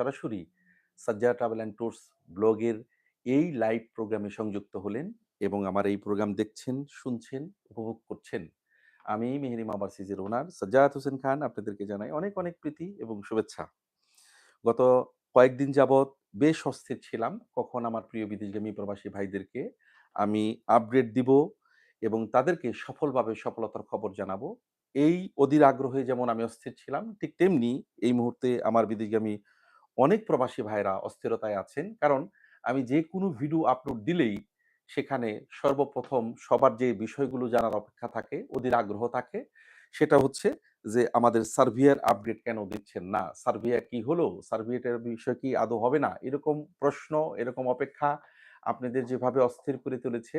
সরাসরি সাজ্জা travel and tours ব্লগের এই লাইভ প্রোগ্রামে সংযুক্ত হলেন এবং আমার এই প্রোগ্রাম দেখছেন, শুনছেন, উপভোগ করছেন। আমি মেহেরি মাওবারসিজের ওনার সাজ্জাদ হোসেন খান আপনাদেরকে জানাই অনেক, অনেক প্রীতি এবং শুভেচ্ছা। গত কয়েকদিন যাবৎ বেশ অস্থির ছিলাম। কখন আমার প্রিয় বিদেশগামী প্রবাসী ভাইদেরকে আমি আপডেট দিব এবং তাদেরকে সফলভাবে সফলতার খবর জানাব। এই অধীর আগ্রহে যেমন আমি অস্থির ছিলাম, ঠিক তেমনি এই মুহূর্তে আমার বিদেশগামী অনেক প্রবাসী ভাইরা অস্থিরতায় আছেন। কারণ আমি যেকোনো ভিডিও আপলোড দিলেই সেখানে সর্বপ্রথম সবার যে বিষয়গুলো জানার অপেক্ষা থাকে, ওদের আগ্রহ থাকে, সেটা হচ্ছে যে আমাদের সার্ভিয়ার আপডেট কেন দিচ্ছেন না? সার্বিয়া কি হলো? সার্বিয়াটার বিষয় কি আদৌ হবে না? এরকম প্রশ্ন, এরকম অপেক্ষা আপনাদের যেভাবে অস্থির করে তুলেছে,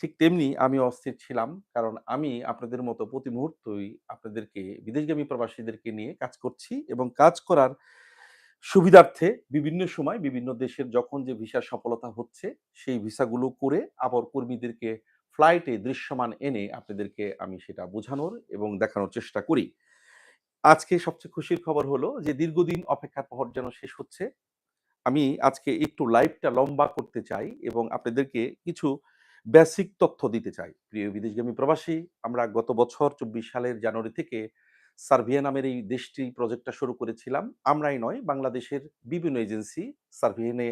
ঠিক তেমনি আমি অস্থির ছিলাম। কারণ আমি আপনাদের মতো প্রতি মুহূর্তই আপনাদেরকে বিদেশগামী প্রবাসীদেরকে নিয়ে কাজ করছি এবং কাজ করার সুবিধার্থে বিভিন্ন সময় বিভিন্ন দেশের যখন যে ভিসার সফলতা হচ্ছে, সেই ভিসাগুলো করে আবার কর্মীদেরকে ফ্লাইটে দৃশ্যমান এনে আপনাদেরকে আমি সেটা বোঝানোর এবং দেখানোর চেষ্টা করি। আজকে সবচেয়ে খুশির খবর হলো যে দীর্ঘদিন অপেক্ষার প্রহর যেন শেষ হচ্ছে। আমি আজকে একটু লাইভটা লম্বা করতে চাই এবং আপনাদেরকে কিছু বেসিক তথ্য দিতে চাই। প্রিয় বিদেশগামী প্রবাসী, আমরা গত বছর ২৪ সালের জানুয়ারি থেকে সার্বিয়া নামের এই দেশটি প্রজেক্টটা শুরু করেছিলাম। আমরাই নয়, বাংলাদেশের বিভিন্ন এজেন্সি সার্ভিয়েনে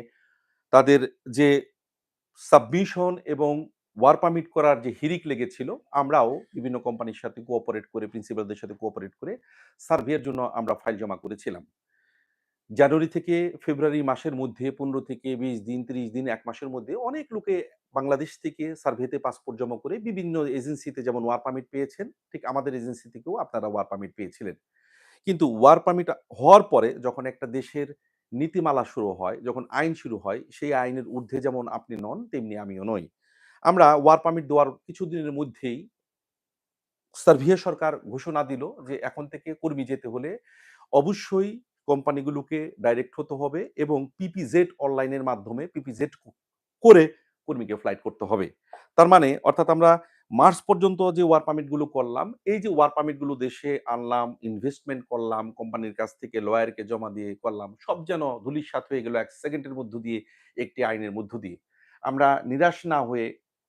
তাদের যে সাবমিশন এবং ওয়ার পারমিট করার যে হিরিক লেগেছিল, আমরাও বিভিন্ন কোম্পানির সাথে কোঅপারেট করে, প্রিন্সিপালদের সাথে কোঅপারেট করে সার্ভিয়ার জন্য আমরা ফাইল জমা করেছিলাম। জানুয়ারি থেকে ফেব্রুয়ারি মাসের মধ্যে ১৫ থেকে ২০ দিন, ৩০ দিন, এক মাসের মধ্যে অনেক লোকে বাংলাদেশ থেকে সার্ভেতে পাসপোর্ট জমা করে বিভিন্ন এজেন্সিতে যেমন ওয়ার পারমিট পেয়েছেন, ঠিক আমাদের এজেন্সি থেকেও আপনারা ওয়ার পারমিট পেয়েছিলেন। কিন্তু ওয়ার পারমিট হওয়ার পরে যখন একটা দেশের নীতিমালা শুরু হয়, যখন আইন শুরু হয়, সেই আইনের ঊর্ধ্বে যেমন আপনি নন, তেমনি আমিও নই। আমরা ওয়ার পারমিট দেওয়ার কিছুদিনের মধ্যেই সার্বিয়া সরকার ঘোষণা দিল যে এখন থেকে কর্মী যেতে হলে অবশ্যই কোম্পানিগুলোকে ডাইরেক্ট হতে হবে এবং পিপিজেড অনলাইনের মাধ্যমে পিপিজেড করে কর্মীকে ফ্লাইট করতে হবে। তার মানে অর্থাৎ আমরা মার্চ পর্যন্ত যে ওয়ার পারমিটগুলো করলাম, এই যে ওয়ার পারমিটগুলো দেশে আনলাম, ইনভেস্টমেন্ট করলাম, কোম্পানির কাছ থেকে লয়ারকে জমা দিয়ে করলাম, সব যেন ধূলিসাৎ হয়ে গেল এক সেকেন্ডের মধ্য দিয়ে একটি আইনের মধ্য দিয়ে। আমরা নিরাশ না হয়ে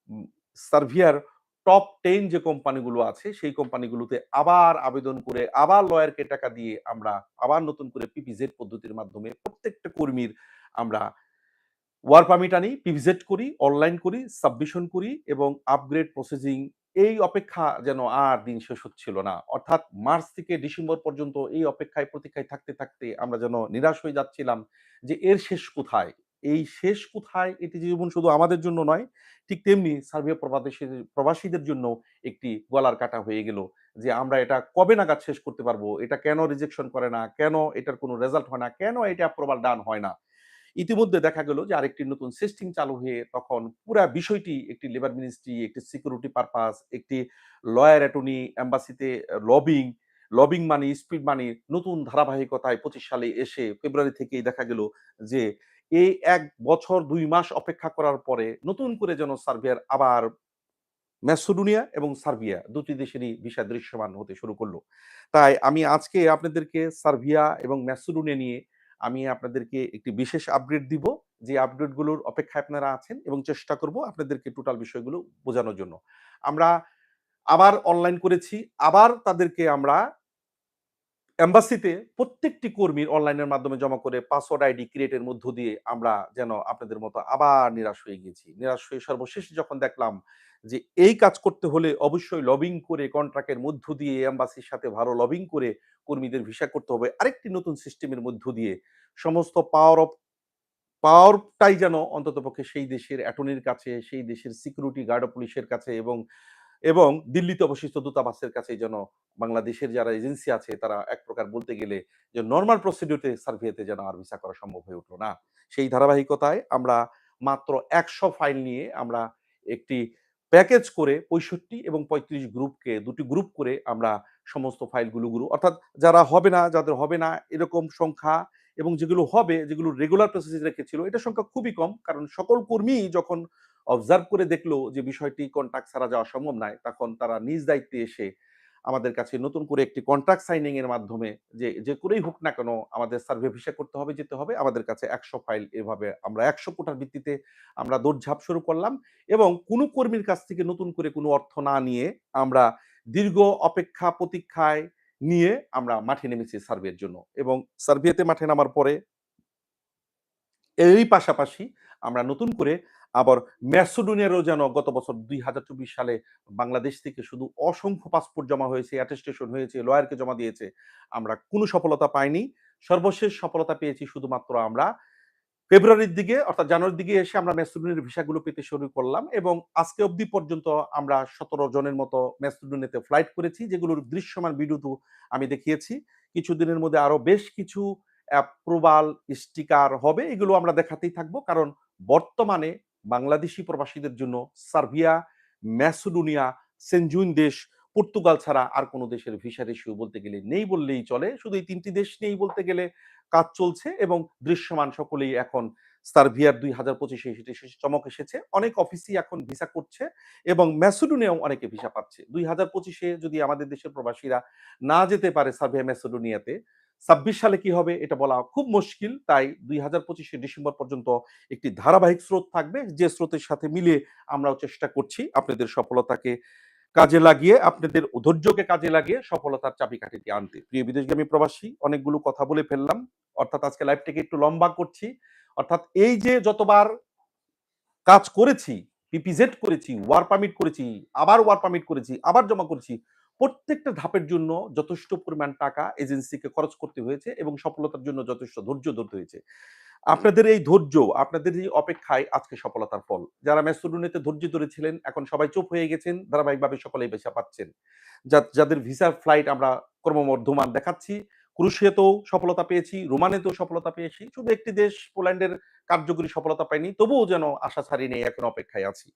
উম সার্বিয়ার টপ 10 যে কোম্পানিগুলো আছে, সেই কোম্পানিগুলোতে আবার আবেদন করে, আবার লয়ারকে টাকা দিয়ে আমরা আবার নতুন করে পিপিজেড পদ্ধতির মাধ্যমে প্রত্যেকটা কর্মীর আমরা ওয়ার পারমিট আনি, পিপিজেড করি, অনলাইন করি, সাবমিশন করি এবং আপগ্রেড প্রসেসিং এই অপেক্ষা যেন আর দিন শেষ হচ্ছিল না। অর্থাৎ মার্চ থেকে ডিসেম্বর পর্যন্ত এই অপেক্ষায় প্রতীক্ষায় থাকতে, থাকতে আমরা যেন নিরাশ হয়ে যাচ্ছিলাম যে এর শেষ কোথায়? এই শেষ কোথায়? এটি জীবন শুধু আমাদের জন্য নয়, ঠিক তেমনি সার্বিয়া প্রবাদেশে প্রবাসীদের জন্য একটি গলার কাটা হয়ে গেল যে আমরা এটা কবে নাগাদ শেষ করতে পারব? এটা কেন রিজেকশন করে না? কেন এটার কোনো রেজাল্ট হয় না? কেন এটা অ্যাপ্রুভাল ডান হয় না? ইতিমধ্যে দেখা গেল যে আরেকটি নতুন সিস্টেম চালু হয়ে তখন পুরা বিষয়টি একটি লেবার মিনিস্ট্রি, একটি সিকিউরিটি পারপাস, একটি লয়ার অ্যাটর্নি, অ্যাম্বাসিতে lobbying, lobbying money, speed money নতুন ধারাবাহিকতায় ২৫ সালে এসে ফেব্রুয়ারি থেকেই দেখা গেল যে এই এক বছর, দুই মাস অপেক্ষা করার পরে নতুন করে যেন সার্বিয়ার আবার ম্যাসোডোনিয়া এবং সার্বিয়া দুটি দেশেরই ভিসা দৃশ্যমান হতে শুরু করল তাই আমি আজকে আপনাদেরকে সার্বিয়া এবং ম্যাসেডোনিয়া নিয়ে আমি আপনাদেরকে একটি বিশেষ আপডেট দিব। যে আপডেটগুলোর অপেক্ষায় আপনারা আছেন এবং চেষ্টা করব আপনাদেরকে টোটাল বিষয়গুলো বোঝানোর জন্য। আমরা আবার অনলাইন করেছি। আবার তাদেরকে আমরা এম্বাসিতে প্রত্যেকটি কর্মীর অনলাইনের মাধ্যমে জমা করে পাসওয়ার্ড আইডি ক্রিয়েটের মধ্য দিয়ে আমরা যেন আপনাদের মতো আবার নিরাশ হয়ে গিয়েছি। নিরাশ হয়ে সর্বশেষ যখন দেখলাম যে এই কাজ করতে হলে অবশ্যই লবিং করে কন্ট্রাক্টের মধ্য দিয়ে এম্বাসির সাথে ভালো লবিং করে কর্মীদের ভিসা করতে হবে। আরেকটি নতুন সিস্টেমের মধ্য দিয়ে সমস্ত পাওয়ার অফ পাওয়ারটাই যেন অন্ততপক্ষে সেই দেশের অ্যাটর্নির কাছে, সেই দেশের সিকিউরিটি গার্ড অফ পুলিশের কাছে এবং এবং দিল্লিতে অবশিষ্ট দূতাবাসের কাছে যেন বাংলাদেশের যারা এজেন্সি আছে তারা এক প্রকার বলতে গেলে যে নর্মাল প্রসিডিউরে সার্বিয়াতে যেন আর ভিসা করা সম্ভব হয়ে উঠল না। সেই ধারাবাহিকতায় আমরা মাত্র ১০০ ফাইল নিয়ে আমরা একটি প্যাকেজ করে ৬৫ এবং ৩৫ গ্রুপকে দুটি গ্রুপ করে আমরা সমস্ত ফাইলগুলো গুলো অর্থাৎ যারা হবে না, যাদের হবে না এরকম সংখ্যা এবং যেগুলো হবে, যেগুলো রেগুলার প্রসেসে রেখেছিল এটার সংখ্যা খুবই কম। কারণ সকল কর্মী যখন অবজার্ভ করে দেখল যে বিষয়টি কন্ট্রাক্ট ছাড়া যাওয়া সম্ভব নয়, তখন তারা নিজ দায়িত্বে এসে আমাদের কাছে নতুন করে একটি কন্ট্রাক্ট সাইনিং এর মাধ্যমে যে যে করেই হোক না কেন আমাদের সার্ভে ভিসা করতে হবে যেতে হবে। আমাদের কাছে একশো ফাইল এভাবে আমরা একশো কোটার ভিত্তিতে আমরা দৌড়ঝাঁপ শুরু করলাম এবং কোনো কর্মীর কাছ থেকে নতুন করে কোনো অর্থ না নিয়ে আমরা দীর্ঘ অপেক্ষা প্রতীক্ষায় নিয়ে আমরা মাঠে নেমেছি সার্ভের জন্য এবং সার্ভেতে মাঠে নামার পরে এরই পাশাপাশি আমরা নতুন করে আবার ম্যাসোডোনিয়ারও যেন গত বছর দুই হাজার চব্বিশ সালে বাংলাদেশ থেকে শুধু অসংখ্য পাসপোর্ট জমা হয়েছে অ্যাটেস্টেশন হয়েছে লয়ারকে জমা দিয়েছে, আমরা কোনো সফলতা পাইনি। সর্বশেষ সফলতা পেয়েছি শুধুমাত্র আমরা। ফেব্রুয়ারির দিকে অর্থাৎ জানুয়ারির দিকে এসে আমরা ম্যাসোডোনিয়ার ভিসাগুলো পেতে শুরু করলাম এবং আজকে অবধি পর্যন্ত আমরা সতেরো জনের মতো ম্যাসোডোনিয়াতে ফ্লাইট করেছি, যেগুলোর দৃশ্যমান ভিডিও আমি দেখিয়েছি। কিছুদিনের মধ্যে আরও বেশ কিছু অ্যাপ্রুভাল স্টিকার হবে, এগুলো আমরা দেখাতেই থাকব। কারণ বর্তমানে বাংলাদেশি প্রবাসীদের জন্য সার্বিয়া, ম্যাসোডোনিয়া সেনজুইন দেশ, পর্তুগাল ছাড়া আর কোনো দেশের ভিসা রেশিও বলতে গেলে নেই বললেই চলে। শুধু এই তিনটি দেশ নেই বলতে গেলে কাজ চলছে এবং দৃশ্যমান সকলেই এখন সার্বিয়ার দুই হাজার পঁচিশে সেটি চমক এসেছে। অনেক অফিসই এখন ভিসা করছে এবং ম্যাসোডোনিয়াও অনেকে ভিসা পাচ্ছে। দুই হাজার পঁচিশে যদি আমাদের দেশের প্রবাসীরা না যেতে পারে সার্বিয়া ম্যাসোডোনিয়াতে ছাব্বিশ সালে কি হবে এটা বলা খুব মুশকিল। তাই দুই হাজার পঁচিশে ডিসেম্বর পর্যন্ত একটি ধারাবাহিক স্রোত থাকবে। যে স্রোতের সাথে মিলিয়ে আমরাও চেষ্টা করছি আপনাদের সফলতাকে কাজে লাগিয়ে, আপনাদের ধৈর্যকে কাজে লাগিয়ে সফলতার চাবিকাঠিটি আনতে। প্রিয় বিদেশগামী প্রবাসী, অনেকগুলো কথা বলে ফেললাম। অর্থাৎ আজকে লাইভটাকে একটু লম্বা করছি। অর্থাৎ এই যে যতবার কাজ করেছি পিপিজেড করেছি ওয়ার পারমিট করেছি, আবার ওয়ার পারমিট করেছি, আবার জমা করেছি প্রত্যেকটা ধাপের জন্য যথেষ্ট পরিমাণ টাকা এজেন্সিকে খরচ করতে হয়েছে এবং সফলতার জন্য যথেষ্ট ধৈর্য ধরতে হয়েছে। আপনাদের এই ধৈর্য, আপনাদের এই অপেক্ষায় আজকে সফলতার ফল। যারা ম্যাসোডোনিয়াতে ধৈর্য ধরেছিলেন, এখন সবাই চুপ হয়ে গেছেন, ধারাবাহিকভাবে সকলেই পেশা পাচ্ছেন। যা- যাদের ভিসার ফ্লাইট আমরা ক্রমবর্ধমান দেখাচ্ছি, ক্রুশিয়াতেও সফলতা পেয়েছি, রোমানেতেও সফলতা পেয়েছি, শুধু একটি দেশ, পোল্যান্ডের কার্যকরী সফলতা পাইনি, তবুও যেন আশা ছাড়ি নেই, এখন অপেক্ষায় আছি।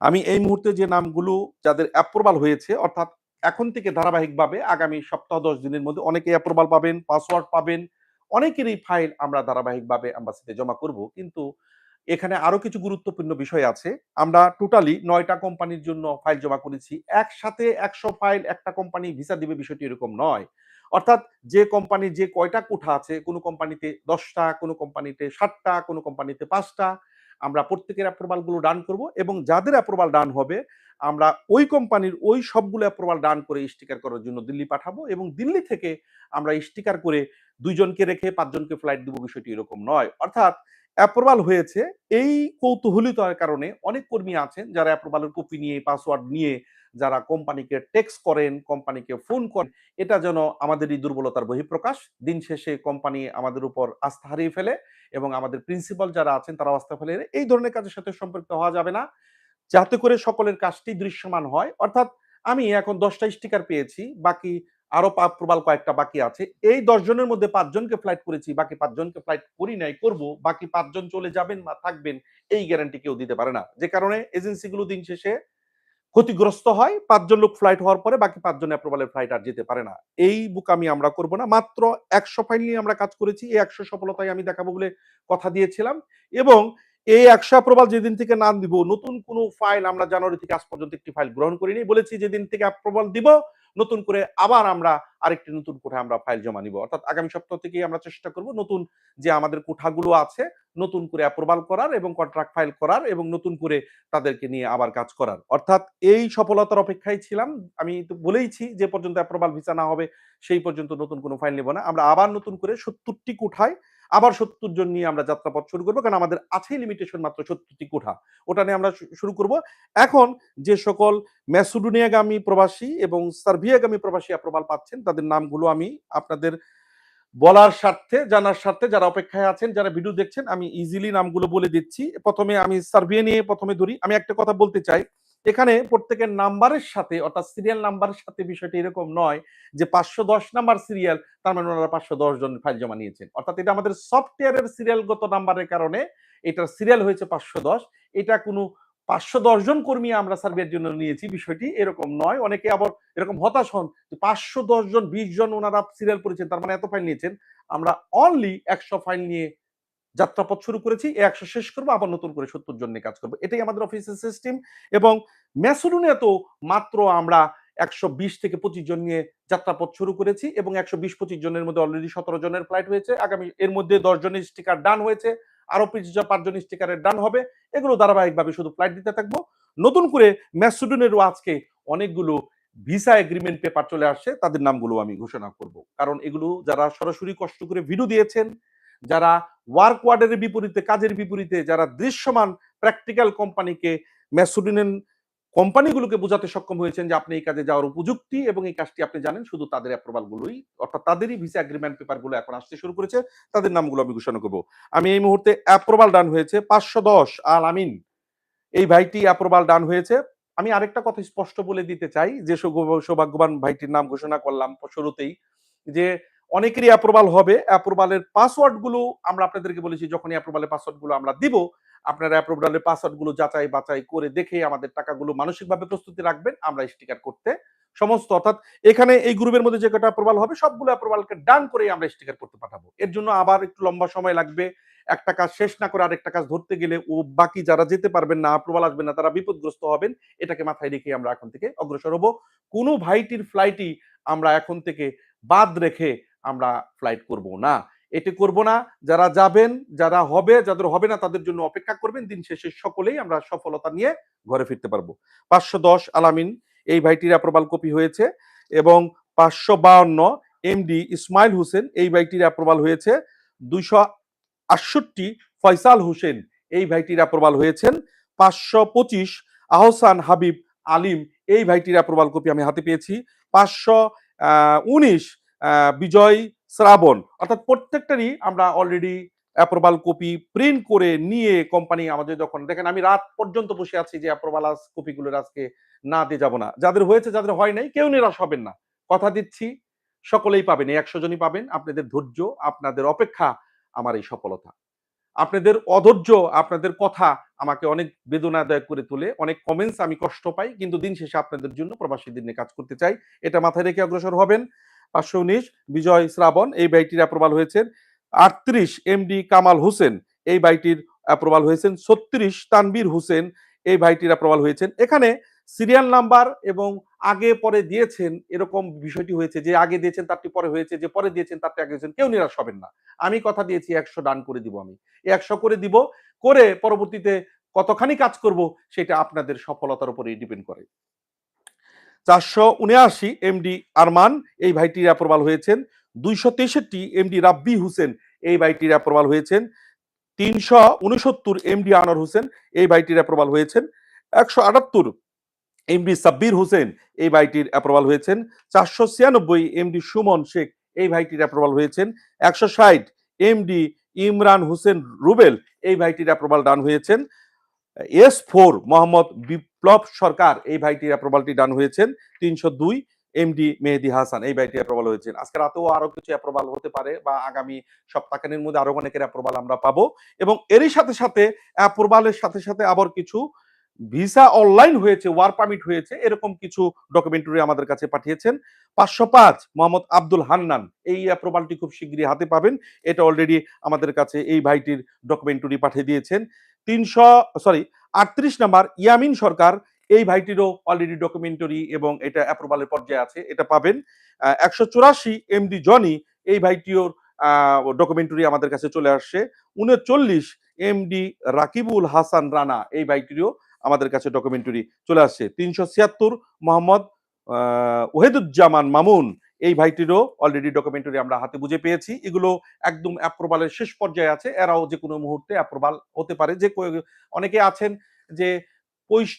আমি এই মুহূর্তে যে নামগুলো, যাদের অ্যাপ্রুভাল হয়েছে, অর্থাৎ এখন থেকে ধারাবাহিকভাবে আগামী সপ্তাহ দশ দিনের মধ্যে অনেকে অ্যাপ্রুভাল পাবেন পাসওয়ার্ড পাবেন, অনেকেরই ফাইল আমরা ধারাবাহিকভাবে অ্যাম্বাসিতে জমা করব। কিন্তু এখানে আরও কিছু গুরুত্বপূর্ণ বিষয় আছে। আমরা টোটালি নয়টা কোম্পানির জন্য ফাইল জমা করেছি। একসাথে একশো ফাইল একটা কোম্পানি ভিসা দিবে বিষয়টি এরকম নয়। অর্থাৎ যে কোম্পানি যে কয়টা কোঠা আছে, কোনো কোম্পানিতে দশটা, কোনো কোম্পানিতে ষাটটা, কোনো কোম্পানিতে পাঁচটা, আমরা প্রত্যেকের অ্যাপ্রুভালগুলো ডান করব এবং যাদের অ্যাপ্রুভাল ডান হবে আমরা ওই কোম্পানির ওই সবগুলো অ্যাপ্রুভাল ডান করে স্টিকার করার জন্য দিল্লি পাঠাবো এবং দিল্লি থেকে আমরা স্টিকার করে দুইজনকে রেখে পাঁচজনকে ফ্লাইট দেবো, বিষয়টি এরকম নয়। অর্থাৎ অ্যাপ্রুভাল হয়েছে। এই কৌতূহলিতার কারণে অনেক কর্মী আছেন যারা অ্যাপ্রুভালের কপি নিয়ে পাসওয়ার্ড নিয়ে যারা কোম্পানিকে টেক্সট করেন, কোম্পানিকে ফোন করেন, এটা যেন আমাদের এই দুর্বলতার বহিঃপ্রকাশ। দিন শেষে কোম্পানি আমাদের উপর আস্থা হারিয়ে ফেলে এবং আমাদের প্রিন্সিপাল যারা আছেন তারা আস্থা ফেলে। এই ধরনের কাজের সাথে সম্পৃক্ত হওয়া যাবে না। যাতে করে সকলের কাজটি দৃশ্যমান হয়। অর্থাৎ আমি এখন দশটা স্টিকার পেয়েছি, বাকি আরও প্রবাল কয়েকটা বাকি আছে। এই দশ জনের মধ্যে পাঁচজনকে ফ্লাইট করেছি, বাকি পাঁচজনকে ফ্লাইট করি নাই, করব। বাকি পাঁচজন চলে যাবেন বা থাকবেন, এই গ্যারান্টি কেউ দিতে পারে না। যে কারণে এজেন্সিগুলো দিন শেষে ক্ষতিগ্রস্ত হয়, পাঁচজন লোক ফ্লাইট হওয়ার পরে বাকি পাঁচজন অ্যাপ্রুভালের ফ্লাইট আর যেতে পারে না। এই বুক আমি আমরা করব না। মাত্র একশো ফাইল নিয়ে আমরা কাজ করেছি, এই একশো সফলতায় আমি দেখাবো বলে কথা দিয়েছিলাম। এবং এই একশো অ্যাপ্রুভাল যেদিন থেকে নাম দিব, নতুন কোনো ফাইল আমরা জানুয়ারি থেকে আজ পর্যন্ত একটি ফাইল গ্রহণ করিনি। বলেছি যেদিন থেকে অ্যাপ্রুভাল দিব, নতুন করে আবার আমরা আরেকটি নতুন কোঠায় আমরা ফাইল জমা নিব। অর্থাৎ আগামী সপ্তাহ থেকেই আমরা চেষ্টা করব নতুন যে আমাদের কোঠাগুলো আছে, নতুন করে অ্যাপ্রুভাল করার এবং কন্ট্রাক্ট ফাইল করার এবং নতুন করে তাদেরকে নিয়ে আবার কাজ করার। অর্থাৎ এই সফলতার অপেক্ষায় ছিলাম। আমি তো বলেইছি যে পর্যন্ত অ্যাপ্রুভাল ভিসা না হবে, সেই পর্যন্ত নতুন কোনো ফাইল নেব না। আমরা আবার নতুন করে সত্তরটি কোঠায় আবার সত্তর জন নিয়ে আমরা যাত্রাপথ শুরু করব, কারণ আমাদের আছে লিমিটেশন মাত্র সত্তরটি কোঠা। ওটা নিয়ে আমরা শুরু করব। এখন যে সকল ম্যাসুডোনিয়াগামী প্রবাসী এবং সার্বিয়াগামী প্রবাসী অ্যাপ্রুভাল পাচ্ছেন, তাদের নামগুলো আমি আপনাদের বলার স্বার্থে, জানার স্বার্থে যারা অপেক্ষায় আছেন, যারা ভিডিও দেখছেন, আমি ইজিলি নামগুলো বলে দিচ্ছি। প্রথমে আমি সার্বিয়া নিয়ে প্রথমে ধরি। আমি একটা কথা বলতে চাই। এখানে প্রত্যেকের নাম্বারের সাথে, অর্থাৎ সিরিয়াল নাম্বারের সাথে বিষয়টি এরকম নয় যে পাঁচশো দশ নাম্বার সিরিয়াল তার মানে ওনারা পাঁচশো দশ জন ফাইল জমা নিয়েছেন। অর্থাৎ এটা আমাদের সফটওয়্যারের সিরিয়ালগত নাম্বারের কারণে এটার সিরিয়াল হয়েছে পাঁচশো দশ। এটা কোনো পাঁচশো দশ জন কর্মী আমরা সার্ভের জন্য নিয়েছি, বিষয়টি এরকম নয়। অনেকে আবার এরকম হতাশ হন যে পাঁচশো দশ জন, বিশ জন ওনারা সিরিয়াল করেছেন, তার মানে এত ফাইল নিয়েছেন। আমরা অনলি একশো ফাইল নিয়ে যাত্রাপথ শুরু করেছি, এ একশো শেষ করব, আবার নতুন করে সত্তর জন কাজ করব। এটাই আমাদের অফিসের সিস্টেম এবং ম্যাসুডোনিয়াতেও মাত্র আমরা একশো বিশ থেকে পঁচিশ জন নিয়ে যাত্রাপথ শুরু করেছি এবং একশো বিশ, পঁচিশ জনের মধ্যে অলরেডি সতেরো জনের ফ্লাইট হয়েছে। আগামী, এর মধ্যে দশ জনের স্টিকার ডান হয়েছে। আরও পিছিয়ে পাঁচজন স্টিকারের ডান হবে। এগুলো ধারাবাহিকভাবে শুধু ফ্লাইট দিতে থাকব। নতুন করে ম্যাসুডনেরও আজকে অনেকগুলো ভিসা এগ্রিমেন্ট পেপার চলে আসছে। তাদের নামগুলো আমি ঘোষণা করব। কারণ এগুলো যারা সরাসরি কষ্ট করে ভিডিও দিয়েছেন যারা ওয়ার্ক ওয়ার্ডের বিপরীতে, কাজের বিপরীতে, যারা দৃশ্যমান প্র্যাকটিক্যাল কোম্পানিকে ম্যাসুডিনেন কোম্পানিগুলোকে বোঝাতে সক্ষম হয়েছেন যে আপনি এই কাজে যাওয়ার উপযুক্তি এবং এই কাজটি আপনি জানেন, শুধু তাদের অ্যাপ্রুভালগুলোই অর্থাৎ তাদেরই ভিসা এগ্রিমেন্ট পেপারগুলো এখন আসতে শুরু করেছে, তাদের নামগুলো আমি ঘোষণা করব। আমি এই মুহূর্তে অ্যাপ্রুভাল ডান হয়েছে পাঁচশো দশ, আল আমিন। এই ভাইটি অ্যাপ্রুভাল ডান হয়েছে। আমি আরেকটা কথা স্পষ্ট বলে দিতে চাই, যে সৌভাগ্য- সৌভাগ্যবান ভাইটির নাম ঘোষণা করলাম শুরুতেই, যে অনেকেরই অ্যাপ্রুভাল হবে। অ্যাপ্রুভালের পাসওয়ার্ডগুলো আমরা আপনাদেরকে বলেছি, যখনই অ্যাপ্রুভালের পাসওয়ার্ডগুলো আমরা দিব, আপনারা অ্যাপ্রুভালের পাসওয়ার্ডগুলো যাচাই বাছাই করে দেখে আমাদের টাকাগুলো মানসিকভাবে প্রস্তুতি রাখবেন, আমরা স্টিকার করতে সমস্ত। অর্থাৎ এখানে এই গ্রুপের মধ্যে যে কটা অ্যাপ্রুভাল হবে, সবগুলো অ্যাপ্রুভালকে ডান করে আমরা স্টিকার করতে পাঠাবো। এর জন্য আবার একটু লম্বা সময় লাগবে। একটা কাজ শেষ না করে আরেকটা কাজ ধরতে গেলে ও বাকি যারা যেতে পারবেন না অ্যাপ্রুভাল আসবেন না, তারা বিপদগ্রস্ত হবেন। এটাকে মাথায় রেখে আমরা এখন থেকে অগ্রসর হব। কোনো ভাইটির ফ্লাইটই আমরা এখন থেকে বাদ রেখে আমরা ফ্লাইট করব না। এটি করব না, যারা যাবেন, যারা হবে, যাদের হবে না, তাদের জন্য অপেক্ষা করবেন, দিন শেষে সকলেই আমরা সফলতা নিয়ে ঘরে ফিরতে পারব। পাঁচশো দশ আলামিন, এই ভাইটির অ্যাপ্রুভাল কপি হয়েছে এবং পাঁচশো বাউন্ন এমডি ইসমাইল হোসেন, এই ভাইটির অ্যাপ্রুভাল হয়েছে। দুইশো আটষট্টি ফয়সাল হোসেন, এই ভাইটির অ্যাপ্রুভাল হয়েছেন। পাঁচশো পঁচিশ আহসান হাবিব আলিম, এই ভাইটির অ্যাপ্রুভাল কপি আমি হাতে পেয়েছি। পাঁচশো উনিশ বিজয় শ্রাবণ। অর্থাৎ প্রত্যেকটারই আমরা অলরেডি অ্যাপ্রুভাল কপি প্রিন্ট করে নিয়ে কোম্পানি আমাদের যখন, দেখেন আমি রাত পর্যন্ত বসে আছি যে অ্যাপ্রুভাল কপিগুলো আজকে না দিয়ে যাব না। যাদের হয়েছে, যাদের হয় নাই, কেউ নিরাশ হবেন না। কথা দিচ্ছি, সকলেই পাবেন একশো জনই পাবেন। আপনাদের ধৈর্য, আপনাদের অপেক্ষা আমার এই সফলতা। আপনাদের অধৈর্য, আপনাদের কথা আমাকে অনেক বেদনাদায়ক করে তোলে। অনেক কমেন্টস আমি কষ্ট পাই, কিন্তু দিন শেষে আপনাদের জন্য প্রবাসীদের নিয়ে কাজ করতে চাই। এটা মাথায় রেখে অগ্রসর হবেন। পাঁচশো উনিশ, বিজয় শ্রাবণ, এই বাইটির অ্যাপ্রুভাল হয়েছেন। আটত্রিশ এমডি কামাল হোসেন, এই বাইটির অ্যাপ্রুভাল হয়েছেন। ছত্রিশ তানবীর হোসেন, এই ভাইটির অ্যাপ্রুভাল হয়েছেন। এখানে সিরিয়াল নাম্বার এবং আগে পরে দিয়েছেন এরকম বিষয়টি হয়েছে যে আগে দিয়েছেন তারটি পরে হয়েছে, যে পরে দিয়েছেন তারটি আগে দিয়েছেন, কেউ নিরাশ হবেন না। আমি কথা দিয়েছি একশো ডান করে দিব আমি। একশো করে দিব, করে পরবর্তীতে কতখানি কাজ করব সেটা আপনাদের সফলতার উপরেই ডিপেন্ড করে। চারশো উনআশি এমডি আরমান, এই ভাইটির অ্যাপ্রুভাল হয়েছেন। দুইশো তেষট্টি এমডি রাব্বি হোসেন, এই ভাইটির অ্যাপ্রুভাল হয়েছেন। তিনশো উনসত্তর এমডি আনোয়ার হোসেন, এই ভাইটির অ্যাপ্রুভাল হয়েছেন। একশো আটাত্তর এমডি সাব্বির হোসেন, এই ভাইটির অ্যাপ্রুভাল হয়েছেন। চারশো ছিয়ানব্বই এমডি সুমন শেখ, এই ভাইটির অ্যাপ্রুভাল হয়েছেন। একশো ষাট এমডি ইমরান হোসেন রুবেল, এই ভাইটির অ্যাপ্রুভাল ডান হয়েছেন। S four Mohammad Biplob Sarkar. এই ভাইটির অ্যাপ্রুভালটি ডান হয়েছেন তিনশো দুই এমডি মেহেদি হাসান। এই ভাইটি অ্যাপ্রুভাল হয়েছেন। আজকে রাতেও আরও কিছু অ্যাপ্রুভাল হতে পারে বা আগামী সপ্তাহখানের মধ্যে আরও অনেকের অ্যাপ্রুভাল আমরা পাবো। এবং এরই সাথে সাথে অ্যাপ্রুভালের সাথে সাথে আবার কিছু ভিসা অনলাইন হয়েছে ওয়ার পারমিট হয়েছে, এরকম কিছু ডকুমেন্টারি আমাদের কাছে পাঠিয়েছেন। পাঁচশো পাঁচ মোহাম্মদ আব্দুল হান্নান। এই অ্যাপ্রুভালটি খুব শীঘ্রই হাতে পাবেন। এটা অলরেডি আমাদের কাছে এই ভাইটির ডকুমেন্টারি পাঠিয়ে দিয়েছেন। তিনশো সরি আটত্রিশ নাম্বার ইয়ামিন সরকার, এই ভাইটিরও অলরেডি ডকুমেন্টারি এবং এটা অ্যাপ্রুভালের পর্যায়ে আছে, এটা পাবেন। একশো চুরাশি এমডি জনি এই ভাইটিওর ডকুমেন্টারি আমাদের কাছে চলে আসছে। উনচল্লিশ এমডি রাকিবুল হাসান রানা, এই ভাইটিরও আমাদের কাছে ডকুমেন্টারি চলে আসছে। তিনশো ছিয়াত্তর মোহাম্মদ ওহেদুজ্জামান মামুন এই ভাইটিরও অলরেডি ডকুমেন্টারি আমরা হাতে বুঝে পেয়েছি। এগুলো একদম অ্যাপ্রুভালের শেষ পর্যায়ে আছে। এরাও যে কোনো মুহূর্তে অ্যাপ্রুভাল হতে পারে। যে অনেকে আছেন যে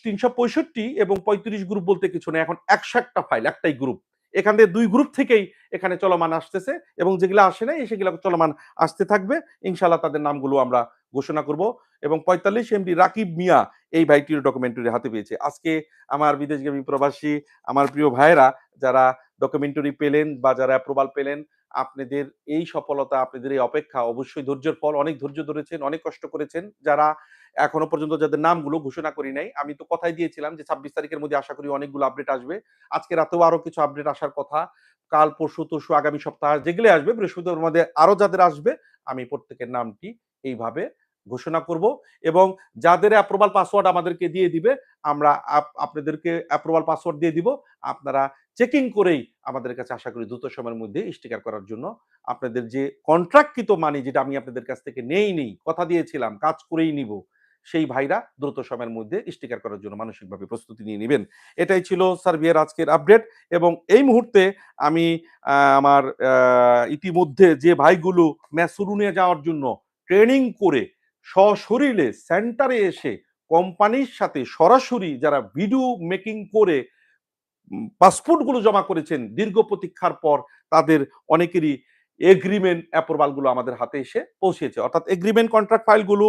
তিনশো পঁয়ষট্টি এবং পঁয়ত্রিশ গ্রুপ বলতে কিছু নেই। এখন একশো একটা ফাইল একটাই গ্রুপ এখান থেকে দুই গ্রুপ থেকেই এখানে চলমান আসতেছে এবং যেগুলো আসে নাই, সেগুলো চলমান আসতে থাকবে। ইনশাল্লাহ তাদের নামগুলো আমরা ঘোষণা করব এবং পঁয়তাল্লিশ এমডি রাকিব মিয়া এই ভাইটির ডকুমেন্টারি হাতে পেয়েছে। আজকে আমার বিদেশগামী প্রবাসী, আমার প্রিয় ভাইয়েরা, যারা ডকুমেন্টারি পেলেন বা যারা অ্যাপ্রুভাল পেলেন, আপনাদের এই সফলতা, আপনাদের এই অপেক্ষা অবশ্যই ধৈর্যের ফল। অনেক ধৈর্য ধরেছেন, অনেক কষ্ট করেছেন। যারা এখনও পর্যন্ত যাদের নামগুলো ঘোষণা করি নাই, আমি তো কথাই দিয়েছিলাম যে ছাব্বিশ তারিখের মধ্যে আশা করি অনেকগুলো আপডেট আসবে। আজকে রাতেও আরও কিছু আপডেট আসার কথা। কাল, পরশু, তরশু, আগামী সপ্তাহ যেগুলো আসবে, বৃহস্পতিবার মধ্যে আরও যাদের আসবে, আমি প্রত্যেকের নামটি এইভাবে ঘোষণা করব এবং যাদের অ্যাপ্রুভাল পাসওয়ার্ড আমাদেরকে দিয়ে দিবে, আমরা আপ- আপনাদেরকে অ্যাপ্রুভাল পাসওয়ার্ড দিয়ে দিব। আপনারা চেকিং করেই আমাদের কাছে, আশা করি দ্রুত সময়ের মধ্যে স্টিকার করার জন্য আপনাদের যে কন্ট্রাক্টকৃত মানি যেটা আমি আপনাদের কাছ থেকে নেই নেই কথা দিয়েছিলাম, কাজ করেই নিব, সেই ভাইরা দ্রুত সময়ের মধ্যে স্টিকার করার জন্য মানসিকভাবে প্রস্তুতি নিয়ে নেবেন। এটাই ছিল সার্বিয়ার আজকের আপডেট এবং এই মুহূর্তে আমি আমার ইতিমধ্যে যে ভাইগুলো ম্যাসুরুনে যাওয়ার জন্য ট্রেনিং করে সশরীরে সেন্টারে এসে কোম্পানির সাথে সরাসরি যারা ভিডিও মেকিং করে পাসপোর্টগুলো জমা করেছেন। দীর্ঘ প্রতীক্ষার পর তাদের অনেকেরই এগ্রিমেন্ট অ্যাপ্রুভালগুলো আমাদের হাতে এসে পৌঁছেছে। অর্থাৎ এগ্রিমেন্ট কন্ট্রাক্ট ফাইলগুলো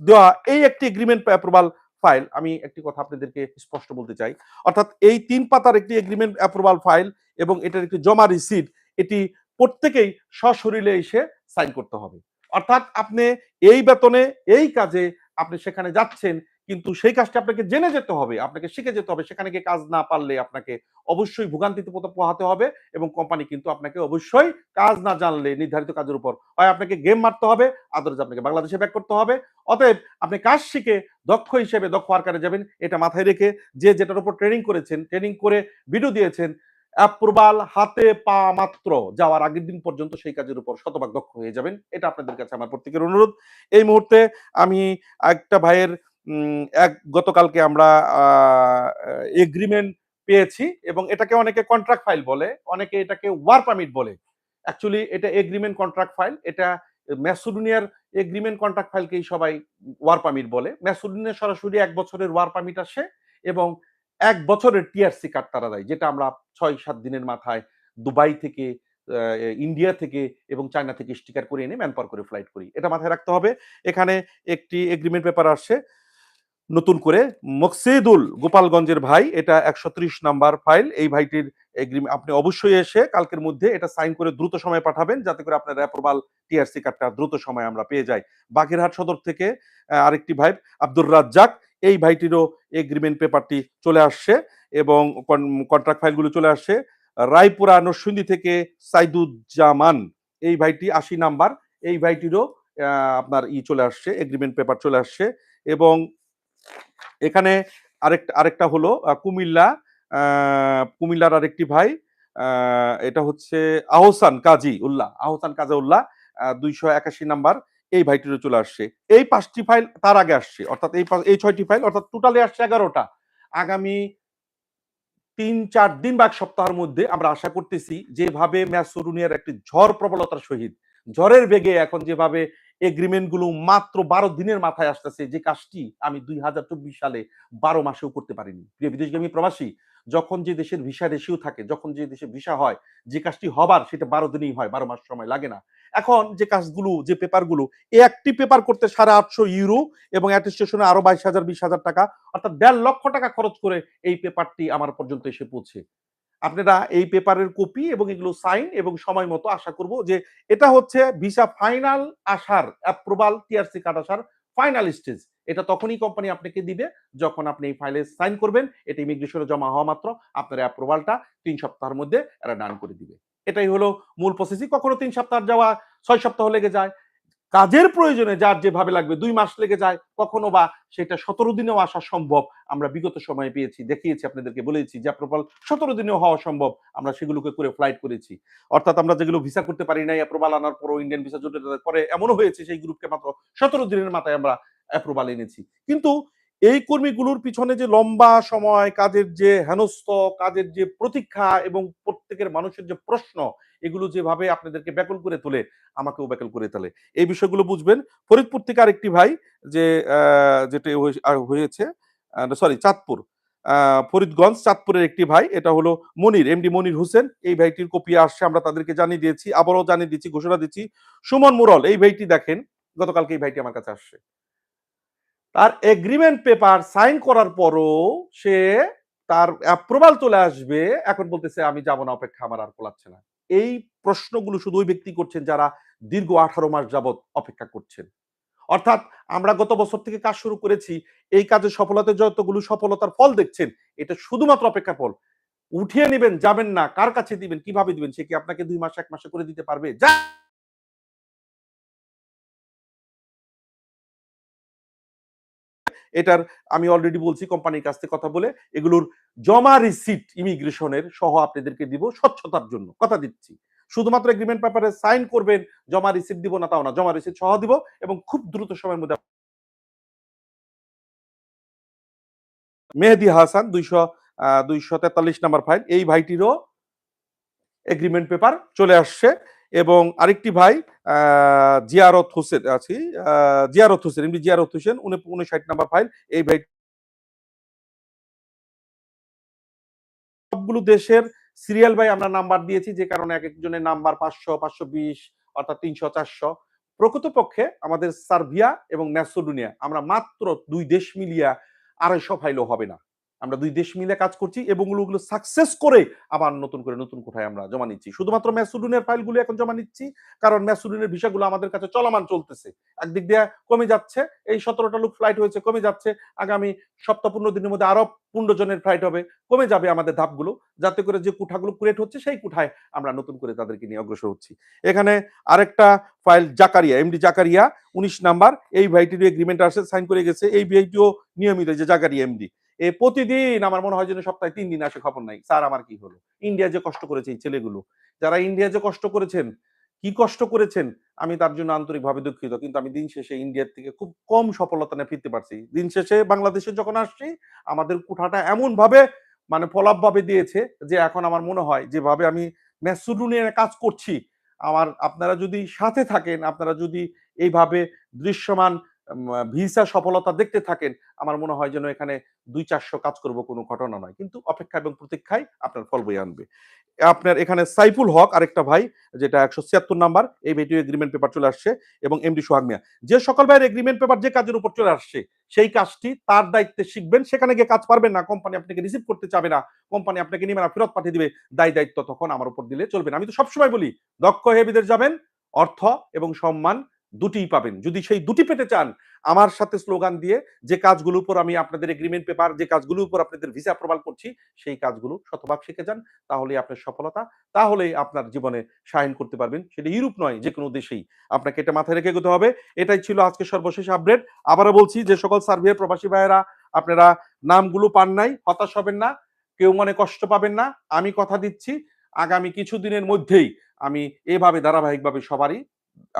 দেওয়া, এই একটি এগ্রিমেন্ট অ্যাপ্রুভাল ফাইল আমি একটি কথা আপনাদেরকে স্পষ্ট বলতে চাই। অর্থাৎ এই তিন পাতার একটি এগ্রিমেন্ট অ্যাপ্রুভাল ফাইল এবং এটার একটি জমা রিসিট এটি প্রত্যেকেই সশরীরে এসে সাইন করতে হবে। অর্থাৎ আপনি এই বেতনে, এই কাজে আপনি সেখানে যাচ্ছেন কিন্তু সেই কাজটা আপনাকে জেনে যেতে হবে, আপনাকে শিখে যেতে হবে। সেখানে গিয়ে কাজ না পারলে আপনাকে অবশ্যই ভোগান্তিতে পোহাতে হবে এবং কোম্পানি কিন্তু আপনাকে অবশ্যই কাজ না জানলে, নির্ধারিত কাজের উপর হয়, আপনাকে গেম মারতে হবে আদারস আপনাকে বাংলাদেশে ব্যাক করতে হবে। অতএব আপনি কাজ শিখে দক্ষ হিসেবে দক্ষ আকারে যাবেন, এটা মাথায় রেখে যে যেটার উপর ট্রেনিং করেছেন, ট্রেনিং করে ভিডিও দিয়েছেন, অ্যাপ্রুভাল হাতে পা মাত্র যাওয়ার আগের দিন পর্যন্ত সেই কাজের উপর শতভাগ দক্ষ হয়ে যাবেন। এটা আপনাদের কাছে আমার প্রত্যেকের অনুরোধ। এই মুহূর্তে আমি একটা ভাইয়ের এক গতকালকে আমরা এগ্রিমেন্ট পেয়েছি এবং এটাকে অনেকে কন্ট্রাক্ট ফাইল বলে, অনেকে এটাকে ওয়ার পারমিট বলে। অ্যাকচুয়ালি এটা এগ্রিমেন্ট কন্ট্রাক্ট ফাইল এটা ম্যাসুডোনিয়ার এগ্রিমেন্ট কন্ট্রাক্ট ফাইলকেই সবাই ওয়ার পারমিট বলে। ম্যাসুডোনিয়া সরাসরি এক বছরের ওয়ার পারমিট আসে এবং এক বছরের টিআরসি কার্ড তারা দেয়, যেটা আমরা ছয় সাত দিনের মাথায় দুবাই থেকে ইন্ডিয়া থেকে এবং চায়না থেকে স্টিকার করে এনে ম্যানপার করে ফ্লাইট করি। এটা মাথায় রাখতে হবে। এখানে একটি এগ্রিমেন্ট পেপার আসছে নতুন করে মকসিদুল গোপালগঞ্জের ভাই, এটা একশো ত্রিশ নাম্বার ফাইল। এই ভাইটির এগ্রিমেন্ট আপনি অবশ্যই এসে কালকের মধ্যে এটা সাইন করে দ্রুত সময় পাঠাবেন, যাতে করে আপনার অ্যাপ্রুভাল টিআরসি কার্ডটা দ্রুত সময় আমরা পেয়ে যাই। বাগেরহাট সদর থেকে আরেকটি ভাই, আব্দুর রাজ্জাক, এই ভাইটিরও এগ্রিমেন্ট পেপারটি চলে আসছে এবং কন্ট্রাক্ট ফাইলগুলো চলে আসছে। রায়পুরা, নরসিংদী থেকে সাইদুজ্জামান, এই ভাইটি আশি নাম্বার, এই ভাইটিরও আপনার ই চলে আসছে এগ্রিমেন্ট পেপার চলে আসছে এবং এখানে আরেকটা আরেকটা হলো কুমিল্লা কুমিল্লার আরেকটি ভাই এটা হচ্ছে আহসান কাজী উল্লাহ, আহসান কাজী উল্লাহ দুইশো একাশি নাম্বার, এই ভাইটিরও চলে আসছে। এই পাঁচটি ফাইল তার আগে আসছে, অর্থাৎ এই এই ছয়টি ফাইল, অর্থাৎ টোটালে আসছে এগারোটা। আগামী তিন, চার দিন বা এক সপ্তাহের মধ্যে আমরা আশা করতেছি, যেভাবে ম্যাসরুনিয়ার একটি ঝড় প্রবলতার সহিত, ঝড়ের বেগে এখন যেভাবে এগ্রিমেন্টগুলো মাত্র বারো দিনের মাথায় আসতেছে, যে কাজটি আমি দুই হাজার চব্বিশ সালে বারো মাসেও করতে পারিনি। প্রিয় বিদেশগামী প্রবাসী, যখন যে দেশের ভিসা রেশিও থাকে, যখন যে দেশে ভিসা হয়, যে কাজটি হবার সেটা বারো দিনেই হয়, বারো মাস সময় লাগে না। এখন যে কাজগুলো, যে পেপারগুলো, এই একটি পেপার করতে সাড়ে আটশো ইউরো এবং অ্যাটেস্টেশনে আরও বাইশ হাজার, বিশ হাজার টাকা, অর্থাৎ দেড় লক্ষ টাকা খরচ করে এই পেপারটি আমার পর্যন্ত এসে পৌঁছে। আপনারা এই পেপারের কপি এবং এগুলো সাইন এবং সময় মতো আশা করব যে এটা হচ্ছে ভিসা ফাইনাল আসার অ্যাপ্রুভাল টিআরসি কার্ড আসার ফাইনাল স্টেজ এটা তখনই কোম্পানি আপনাকে দিবে যখন আপনি এই ফাইলে সাইন করবেন, এটা ইমিগ্রেশনে জমা হওয়া মাত্র, আপনার অ্যাপ্রুভালটা তিন সপ্তাহের মধ্যে এরা ডান করে দিবে। এটাই হলো মূল প্রসেসিং কখনো তিন সপ্তাহ যাওয়া, ছয় সপ্তাহ লেগে যায় কাজের প্রয়োজনে যার যেভাবে লাগবে, দুই মাস লেগে যায়, কখনো বা সেটা সতেরো দিনেও আসা সম্ভব। আমরা বিগত সময়ে পেয়েছি, দেখিয়েছি, আপনাদেরকে বলেছি যে, প্রপাল, সতেরো দিনেও হওয়া সম্ভব। আমরা সেগুলোকে করে ফ্লাইট করেছি। অর্থাৎ আমরা যেগুলো ভিসা করতে পারি নাই অ্যাপ্রুভাল আনার পরও ইন্ডিয়ান ভিসা জোটে পরে এমনও হয়েছে, সেই গ্রুপকে মাত্র সতেরো দিনের মাথায় আমরা অ্যাপ্রুভাল এনেছি। কিন্তু এই কর্মীগুলোর পিছনে যে লম্বা সময়, কাজের যে হেনস্থ, কাজের যে প্রতীক্ষা এবং প্রত্যেকের মানুষের যে প্রশ্ন, এগুলো যেভাবে আপনাদেরকে ব্যাকুল করে তোলে, আমাকেও ব্যাকুল করে তোলে। এই বিষয়গুলো বুঝবেন। ফরিদপুর থেকে আরেকটি ভাই যে যেটা হয়ে- হয়েছে সরি চাঁদপুর। ফরিদগঞ্জ, চাঁদপুরের একটি ভাই, এটা হলো মনির, এমডি মনির হোসেন। এই ভাইটির কপি আসছে, আমরা তাদেরকে জানিয়ে দিয়েছি, আবারও জানিয়ে দিচ্ছি, ঘোষণা দিচ্ছি। সুমন মুরল, এই ভাইটি দেখেন, গতকালকে এই ভাইটি আমার কাছে আসছে। তার এগ্রিমেন্ট পেপার সাইন করার পরও সে তার অ্যাপ্রুভাল চলে আসবে। এখন বলতেছে, আমি যাব না, অপেক্ষা আমার আর কোলাচ্ছে না। এই প্রশ্নগুলো শুধু ওই ব্যক্তি করছেন যারা দীর্ঘ আঠারো মাস যাবৎ অপেক্ষা করছেন। অর্থাৎ আমরা গত বছর থেকে কাজ শুরু করেছি, এই কাজের সফলতা যতগুলো সফলতার ফল দেখছেন, এটা শুধুমাত্র অপেক্ষা ফল। উঠিয়ে নেবেন, যাবেন না, কার কাছে দিবেন, কীভাবে দিবেন, সে কি আপনাকে দুই মাস, এক মাসে করে দিতে পারবে? যা এটার আমি অলরেডি বলছি কোম্পানির কাছ থেকে কথা বলে এগুলোর জমা রিসিট ইমিগ্রেশনের সহ আপনাদেরকে দিব স্বচ্ছতার জন্য। কথা দিচ্ছি। শুধুমাত্র এগ্রিমেন্ট পেপারে সাইন করবেন, জমা রিসিট দিব না, তাও না। জমা রিসিট সহ দিব এবং খুব দ্রুত সময়ের মধ্যে মেহেদি হাসান দুইশো দুইশো তেতাল্লিশ নাম্বার ফাইল এই ভাইটিরও এগ্রিমেন্ট পেপার চলে আসছে। এবং আরেকটি ভাই জিয়ারত হোসেন আছি জিয়ারত হোসেন এমনি জিয়ারত হোসেন, উনি উনষাট নাম্বার ফাইল এই ভাই সবগুলো দেশের সিরিয়াল বাই আমরা নাম্বার দিয়েছি, যে কারণে এক একজনের নাম্বার পাঁচশো পাঁচশো বিশ, অর্থাৎ তিনশো, চারশো। প্রকৃতপক্ষে আমাদের সার্বিয়া এবং ম্যাসোডোনিয়া আমরা মাত্র দুই দেশ মিলিয়া আড়াইশো ফাইলও হবে না। আমরা দুই দেশ মিলে কাজ করছি এবং ওগুলো সাকসেস করে আবার নতুন করে নতুন কোঠায় আমরা জমা নিচ্ছি। শুধুমাত্র ম্যাসুডুনের ফাইলগুলো এখন জমা নিচ্ছি, কারণ ম্যাসুডুনের ভিসাগুলো আমাদের কাছে চলমান চলতেছে। একদিক দিয়ে কমে যাচ্ছে, এই সতেরোটা লোক ফ্লাইট হয়েছে, কমে যাচ্ছে। আগামী সপ্তাহ পনেরো দিনের মধ্যে আরও পনেরো জনের ফ্লাইট হবে, কমে যাবে আমাদের ধাপগুলো, যাতে করে যে কুঠাগুলো ক্রিয়েট হচ্ছে সেই কুঠায় আমরা নতুন করে তাদেরকে নিয়ে অগ্রসর হচ্ছি। এখানে আরেকটা ফাইল জাকারিয়া এমডি জাকারিয়া, উনিশ নাম্বার, এই ভাইটির এগ্রিমেন্ট আসে সাইন করে গেছে, এই ভাইটিও নিয়মিত যে জাকারিয়া এমডি এ প্রতিদিন আমার মনে হয় যেন সপ্তাহে তিন দিন আসে খবর নাই, স্যার আমার কি হলো? ইন্ডিয়া যে কষ্ট করেছে এই ছেলেগুলো, যারা ইন্ডিয়া যে কষ্ট করেছেন, কি কষ্ট করেছেন, আমি তার জন্য আন্তরিকভাবে দুঃখিত, কিন্তু আমি দিন শেষে ইন্ডিয়ার থেকে খুব কম সফলতা নিয়ে ফিরতে পারছি। দিন শেষে বাংলাদেশে যখন আসছি, আমাদের কুঠাটা এমন ভাবে মানে ফলাপ ভাবে দিয়েছে যে এখন আমার মনে হয় যেভাবে আমি ম্যাসুডু নিয়ে কাজ করছি, আমার, আপনারা যদি সাথে থাকেন, আপনারা যদি এইভাবে দৃশ্যমান ভিসা সফলতা দেখতে থাকেন, আমার মনে হয় যেন এখানে দুই চারশো কাজ করব কোনো ঘটনা নয়। কিন্তু অপেক্ষা এবং প্রতীক্ষায় আপনার ফল বই আনবে। আপনার এখানে সাইফুল হক আরেকটা ভাই, যেটা একশো ছিয়াত্তর নাম্বার, এই ভিডিও এগ্রিমেন্ট পেপার চলে আসছে এবং এমডি সোহাগ মিয়া। যে সকল ভাইয়ের এগ্রিমেন্ট পেপার যে কাজের উপর চলে আসছে, সেই কাজটি তার দায়িত্বে শিখবেন, সেখানে গিয়ে কাজ পারবেন না কোম্পানি আপনাকে রিসিভ করতে চাবে না কোম্পানি আপনাকে নিবে না, ফেরত পাঠিয়ে দিবে, দায় দায়িত্ব তখন আমার উপর দিলে চলবে না। আমি তো সবসময় বলি, দক্ষ বিদেশ যাবেন, অর্থ এবং সম্মান দুটিই পাবেন। যদি সেই দুটি পেতে চান, আমার সাথে স্লোগান দিয়ে যে কাজগুলোর উপর আমি আপনাদের এগ্রিমেন্ট পেপার যে কাজগুলোর উপর আপনাদের ভিসা অ্যাপ্রুভাল করছি, সেই কাজগুলো শতভাগ শিখে যান তাহলেই আপনার সফলতা তাহলেই আপনার জীবনে সায়ন করতে পারবেন। সেটা ইউরোপ নয়, যে কোনো দেশেই। আপনাকে এটা মাথায় রেখে এগোতে হবে। এটাই ছিল আজকে সর্বশেষ আপডেট আবারও বলছি যে সকল সার্ভে প্রবাসী ভাইয়েরা, আপনারা নামগুলো পান নাই, হতাশ হবেন না, কেউ মনে কষ্ট পাবেন না। আমি কথা দিচ্ছি, আগামী কিছু দিনের মধ্যেই আমি এভাবে ধারাবাহিকভাবে সবারই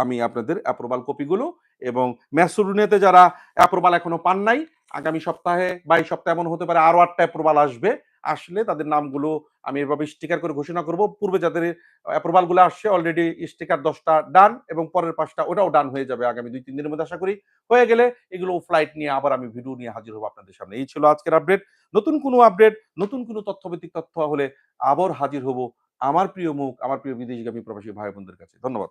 আমি আপনাদের অ্যাপ্রুভাল কপিগুলো এবং ম্যাসুরুনেতে যারা অ্যাপ্রুভাল এখনও পান নাই, আগামী সপ্তাহে বা এই সপ্তাহে এমন হতে পারে আরও আটটা অ্যাপ্রুভাল আসবে, আসলে তাদের নামগুলো আমি এভাবে স্টিকার করে ঘোষণা করব। পূর্বে যাদের অ্যাপ্রুভালগুলো আসছে অলরেডি স্টিকার দশটা ডান এবং পরের পাঁচটা ওটাও ডান হয়ে যাবে আগামী দুই, তিন দিনের মধ্যে আশা করি। হয়ে গেলে এগুলো ফ্লাইট নিয়ে আবার আমি ভিডিও নিয়ে হাজির হব আপনাদের সামনে। এই ছিল আজকের আপডেট নতুন কোনো আপডেট নতুন কোনো তথ্যভিত্তিক তথ্য হলে আবার হাজির হব আমার প্রিয় মুখ, আমার প্রিয় বিদেশগামী প্রবাসী ভাই বোনদের কাছে। ধন্যবাদ।